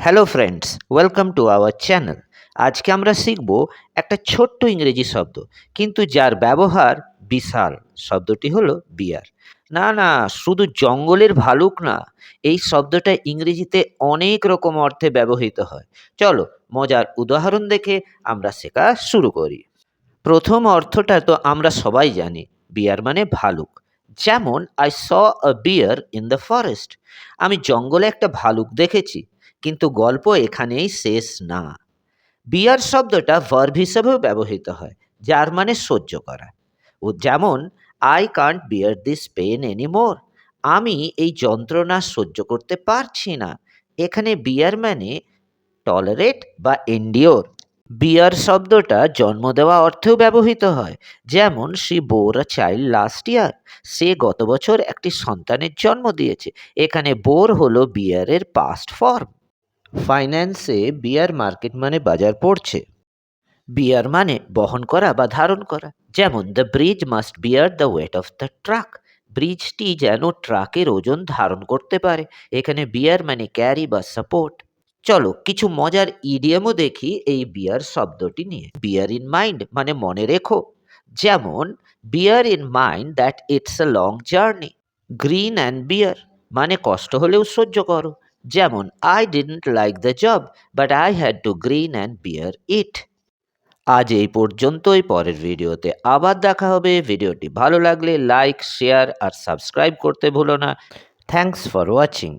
Hello friends welcome to our channel আজকে আমরা শিখব একটা ছোট্ট ইংরেজি শব্দ, কিন্তু যার ব্যবহার বিশাল। শব্দটি হলো বিয়ার না না, শুধু জঙ্গলের ভালুক না, এই শব্দটা ইংরেজিতে অনেক রকম অর্থে ব্যবহৃত হয়। চলো, মজার উদাহরণ দেখে আমরা শেখা শুরু করি। প্রথম অর্থটা তো আমরা সবাই জানি বিয়ার মানে ভালুক। যেমন I saw a bear in the forest আমি জঙ্গলে একটা ভালুক দেখেছি, কিন্তু গল্প এখানেই শেষ না। বিয়ার শব্দটা ভার্ভ হিসেবেও ব্যবহৃত হয়, যার মানে সহ্য করা। ও যেমন I can't bear this pain anymore আমি এই যন্ত্রণা সহ্য করতে পারছি না। এখানে বিয়ার মানে টলারেট বা এন্ডিওর বিয়ার শব্দটা জন্ম দেওয়া অর্থেও ব্যবহৃত হয়। যেমন, সে bore a child last year সে গত বছর একটি সন্তানের জন্ম দিয়েছে। এখানে বোর হলো বিয়ারের পাস্ট ফর্ম ফাইন্যান্সে বিয়ার মার্কেট মানে বাজার পড়ছে। বিয়ার মানে বহন করা বা ধারণ করা। যেমন the bridge must bear the weight of the truck ব্রিজটি যেন ট্রাকের ওজন ধারণ করতে পারে। এখানে বিয়ার মানে ক্যারি বা সাপোর্ট চলো কিছু মজার ইডিএমও দেখি এই বিয়ার শব্দটি নিয়ে। বিয়ার ইন মাইন্ড মানে মনে রেখো। যেমন bear in mind that it's a long journey grin and bear মানে কষ্ট হলেও সহ্য করো। যেমন I didn't like the job but I had to grin and bear it আজ এই পর্যন্তই, পরের ভিডিওতে আবার দেখা হবে। ভিডিওটি ভালো লাগলে লাইক শেয়ার আর সাবস্ক্রাইব করতে ভুলো না। Thanks for watching